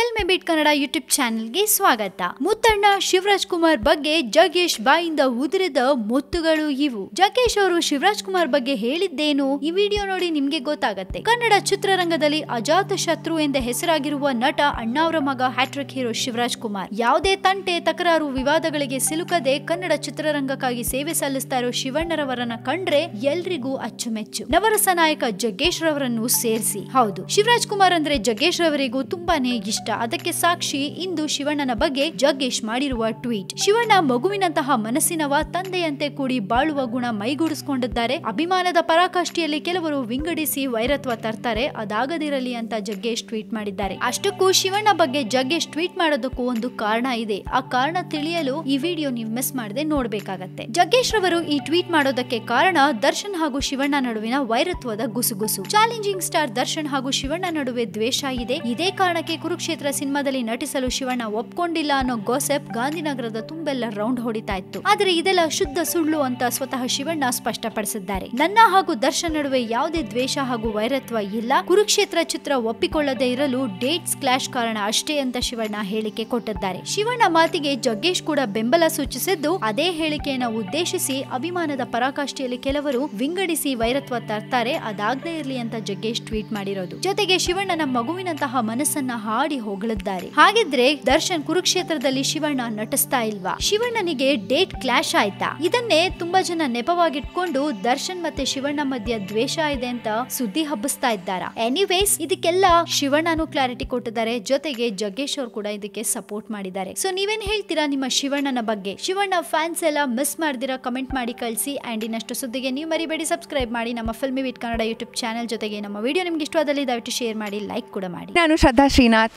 Filmy EBIT Kannada YouTube ಚಾನೆಲ್ಗೆ ಸ್ವಾಗತ. ಮುತ್ತಣ್ಣ ಶಿವರಾಜ್ ಕುಮಾರ್ ಬಗ್ಗೆ ಜಗೇಶ್ ಬಾಯಿಂದ ಉದುರಿದ ಮುತ್ತುಗಳು ಇವು. ಜಗೇಶ್ ಅವರು ಶಿವರಾಜ್ ಕುಮಾರ್ ಬಗ್ಗೆ ಹೇಳಿದ್ದೇನು? ಈ ವಿಡಿಯೋ ನೋಡಿ ನಿಮ್ಗೆ ಗೊತ್ತಾಗತ್ತೆ. ಕನ್ನಡ ಚಿತ್ರರಂಗದಲ್ಲಿ ಅಜಾತ ಶತ್ರು ಎಂದೇ ಹೆಸರಾಗಿರುವ ನಟ ಅಣ್ಣಾವ್ರ ಮಗ ಹ್ಯಾಟ್ರಿಕ್ ಹೀರೋ ಶಿವರಾಜ್ ಕುಮಾರ್. ಯಾವುದೇ ತಂಟೆ, ತಕರಾರು ವಿವಾದಗಳಿಗೆ ಸಿಲುಕದೆ ಕನ್ನಡ ಚಿತ್ರರಂಗಕ್ಕಾಗಿ ಸೇವೆ ಸಲ್ಲಿಸ್ತಾ ಇರೋ ಶಿವಣ್ಣರವರನ್ನ ಕಂಡ್ರೆ ಎಲ್ರಿಗೂ ಅಚ್ಚುಮೆಚ್ಚು. ನವರಸ ನಾಯಕ ಜಗ್ಗೇಶ್ ರವರನ್ನು ಸೇರಿಸಿ. ಹೌದು. ಶಿವರಾಜ್ ಕುಮಾರ್ ಅಂದ್ರೆ ಜಗ್ಗೇಶ್ ರವರಿಗೂ ತುಂಬಾನೇ ಇಷ್ಟ. ಅದಕ್ಕೆ ಸಾಕ್ಷಿ ಇಂದು ಶಿವಣ್ಣನ ಬಗ್ಗೆ ಜಗ್ಗೇಶ್ ಮಾಡಿರುವ ಟ್ವೀಟ್. ಶಿವಣ್ಣ ಮಗುವಿನಂತಹ ಮನಸ್ಸಿನವ ತಂದೆಯಂತೆ ಕೂಡಿ ಬಾಳುವ ಗುಣ ಮೈಗೂಡಿಸಿಕೊಂಡಿದ್ದಾರೆ. ಅಭಿಮಾನದ ಪರಾಕಾಷ್ಠಿಯಲ್ಲಿ ಕೆಲವರು ವಿಂಗಡಿಸಿ ವೈರತ್ವ ತರ್ತಾರೆ. ಅದಾಗದಿರಲಿ ಅಂತ ಜಗ್ಗೇಶ್ ಟ್ವೀಟ್ ಮಾಡಿದ್ದಾರೆ. ಅಷ್ಟಕ್ಕೂ ಶಿವಣ್ಣ ಬಗ್ಗೆ ಜಗ್ಗೇಶ್ ಟ್ವೀಟ್ ಮಾಡೋದಕ್ಕೂ ಒಂದು ಕಾರಣ ಇದೆ. ಆ ಕಾರಣ ತಿಳಿಯಲು ಈ ವಿಡಿಯೋ ನೀವು ಮಿಸ್ ಮಾಡದೆ ನೋಡ್ಬೇಕಾಗತ್ತೆ. ಜಗ್ಗೇಶ್ ರವರು ಈ ಟ್ವೀಟ್ ಮಾಡೋದಕ್ಕೆ ಕಾರಣ ದರ್ಶನ್ ಹಾಗೂ ಶಿವಣ್ಣ ನಡುವಿನ ವೈರತ್ವದ ಗುಸುಗುಸು. ಚಾಲೆಂಜಿಂಗ್ ಸ್ಟಾರ್ ದರ್ಶನ್ ಹಾಗೂ ಶಿವಣ್ಣ ನಡುವೆ ದ್ವೇಷ ಇದೆ. ಇದೇ ಕಾರಣಕ್ಕೆ ಕುರುಕ್ಷೇತ್ರ ಸಿನಿಮಾದಲ್ಲಿ ನಟಿಸಲು ಶಿವಣ್ಣ ಒಪ್ಕೊಂಡಿಲ್ಲ ಅನ್ನೋ ಗೋಸೆಪ್ ಗಾಂಧಿನಗರದ ತುಂಬೆಲ್ಲ ರೌಂಡ್ ಹೊಡಿತಾ ಇತ್ತು. ಆದ್ರೆ ಇದೆಲ್ಲ ಶುದ್ಧ ಸುಳ್ಳು ಅಂತ ಸ್ವತಃ ಶಿವಣ್ಣ ಸ್ಪಷ್ಟಪಡಿಸಿದ್ದಾರೆ. ನನ್ನ ಹಾಗೂ ದರ್ಶನ್ ನಡುವೆ ಯಾವುದೇ ದ್ವೇಷ ಹಾಗೂ ವೈರತ್ವ ಇಲ್ಲ. ಕುರುಕ್ಷೇತ್ರ ಚಿತ್ರ ಒಪ್ಪಿಕೊಳ್ಳದೆ ಇರಲು ಡೇಟ್ಸ್ ಕ್ಲಾಶ್ ಕಾರಣ ಅಷ್ಟೇ ಅಂತ ಶಿವಣ್ಣ ಹೇಳಿಕೆ ಕೊಟ್ಟಿದ್ದಾರೆ. ಶಿವಣ್ಣ ಮಾತಿಗೆ ಜಗ್ಗೇಶ್ ಕೂಡ ಬೆಂಬಲ ಸೂಚಿಸಿದ್ದು, ಅದೇ ಹೇಳಿಕೆಯನ್ನು ಉದ್ದೇಶಿಸಿ ಅಭಿಮಾನದ ಪರಾಕಾಷ್ಠೆಯಲ್ಲಿ ಕೆಲವರು ವಿಂಗಡಿಸಿ ವೈರತ್ವ ತರ್ತಾರೆ ಅದಾಗದೇ ಇರಲಿ ಅಂತ ಜಗ್ಗೇಶ್ ಟ್ವೀಟ್ ಮಾಡಿರೋದು. ಜೊತೆಗೆ ಶಿವಣ್ಣನ ಮಗುವಿನಂತಹ ಮನಸ್ಸನ್ನ ಹಾಡಿ ಹೊಗಳಿದ್ದಾರೆ ಹಾಗಿದ್ರೆ ದರ್ಶನ್ ಕುರುಕ್ಷೇತ್ರದಲ್ಲಿ ಶಿವಣ್ಣ ನಟಿಸ್ತಾ ಇಲ್ವಾ? ಶಿವಣ್ಣನಿಗೆ ಡೇಟ್ ಕ್ಲಾಶ್ ಆಯ್ತಾ? ಇದನ್ನೇ ತುಂಬಾ ಜನ ನೆಪವಾಗಿಟ್ಕೊಂಡು ದರ್ಶನ್ ಮತ್ತೆ ಶಿವಣ್ಣ ಮಧ್ಯ ದ್ವೇಷ ಇದೆ ಅಂತ ಸುದ್ದಿ ಹಬ್ಬಿಸ್ತಾ ಇದ್ದಾರ? ಎನಿವೇಸ್ ಇದಕ್ಕೆಲ್ಲ ಶಿವಣ್ಣನು ಕ್ಲಾರಿಟಿ ಕೊಟ್ಟಿದ್ದಾರೆ. ಜೊತೆಗೆ ಜಗ್ಗೇಶ್ ಅವ್ರು ಕೂಡ ಇದಕ್ಕೆ ಸಪೋರ್ಟ್ ಮಾಡಿದ್ದಾರೆ. ಸೊ ನೀವೇನ್ ಹೇಳ್ತೀರಾ ನಿಮ್ಮ ಶಿವಣ್ಣನ ಬಗ್ಗೆ? ಶಿವಣ್ಣ ಫ್ಯಾನ್ಸ್ ಎಲ್ಲ ಮಿಸ್ ಮಾಡ್ದಿರಾ? ಕಮೆಂಟ್ ಮಾಡಿ ಕಳಿಸಿ. ಅಂಡ್ ಇನ್ನಷ್ಟು ಸುದ್ದಿಗೆ ನೀವು ಮರಿಬೇಡಿ. ಸಬ್ಸ್ಕ್ರೈಬ್ ಮಾಡಿ ನಮ್ಮ filmy with Kannada YouTube channel ಜೊತೆಗೆ ನಮ್ಮ ವಿಡಿಯೋ ನಿಮ್ಗೆ ಇಷ್ಟವಾದಲ್ಲಿ ದಯವಿಟ್ಟು ಶೇರ್ ಮಾಡಿ ಲೈಕ್ ಕೂಡ ಮಾಡಿ. ನಾನು ಶ್ರದ್ಧಾ ಶ್ರೀನಾಥ್.